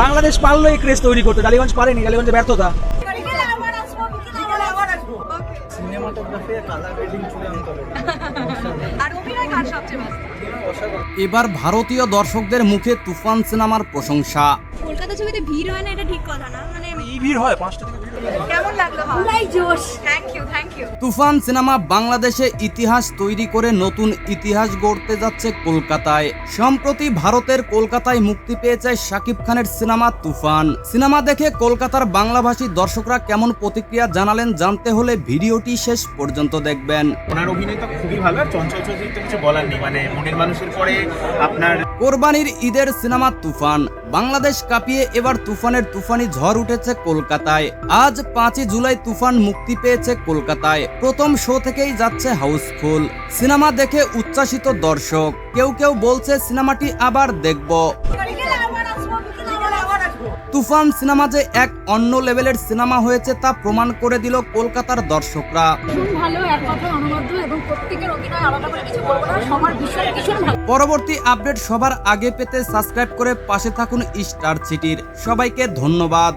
বাংলাদেশ পারল এই ক্রেজ তৈরি করতে। টালিগঞ্জ পারেনি টালিগঞ্জে ব্যর্থতা। এবার ভারতীয় দর্শকদের মুখে তুফান সিনেমার প্রশংসা। কলকাতা ছবিতে ভিড় হয় না এটা ঠিক কথা না? মানে ভিড় হয় পাঁচটা থেকে ভিড় কেমন লাগল? পুরাই জোশ। থ্যাংক তুফান সিনেমা বাংলাদেশে ইতিহাস তৈরি করে নতুন ইতিহাস গড়তে যাচ্ছে কলকাতায়। সম্প্রতি ভারতের কলকাতায় মুক্তি পেয়েছে শাকিব খানের সিনেমা তুফান। সিনেমা দেখে কলকাতার বাংলাভাষী দর্শকরা কেমন প্রতিক্রিয়া জানালেন জানতে হলে ভিডিওটি শেষ পর্যন্ত দেখবেন। ওনার অভিনয় খুবই ভালো আর চঞ্চল চৌধুরী তো কিছু বলার নেই। মানে মনের মানুষের পরে আপনার কোরবানির ঈদের সিনেমা তুফান। বাংলাদেশ কাঁপিয়ে এবার তুফানের তুফানি ঝড় উঠেছে কলকাতায়। আজ পাঁচই জুলাই তুফান মুক্তি পেয়েছে কলকাতায় প্রথম শো থেকেই যাচ্ছে হাউসফুল। সিনেমা দেখে উচ্ছ্বাসিত দর্শক। কেউ কেউ বলছে সিনেমাটি আবার দেখব। তুফান সিনেমা যে এক অন্য লেভেলের সিনেমা হয়েছে তা প্রমাণ করে দিল কলকাতার দর্শকরা। পরবর্তী আপডেট সবার আগে পেতে সাবস্ক্রাইব করে পাশে থাকুন স্টার সিটির। সবাইকে ধন্যবাদ।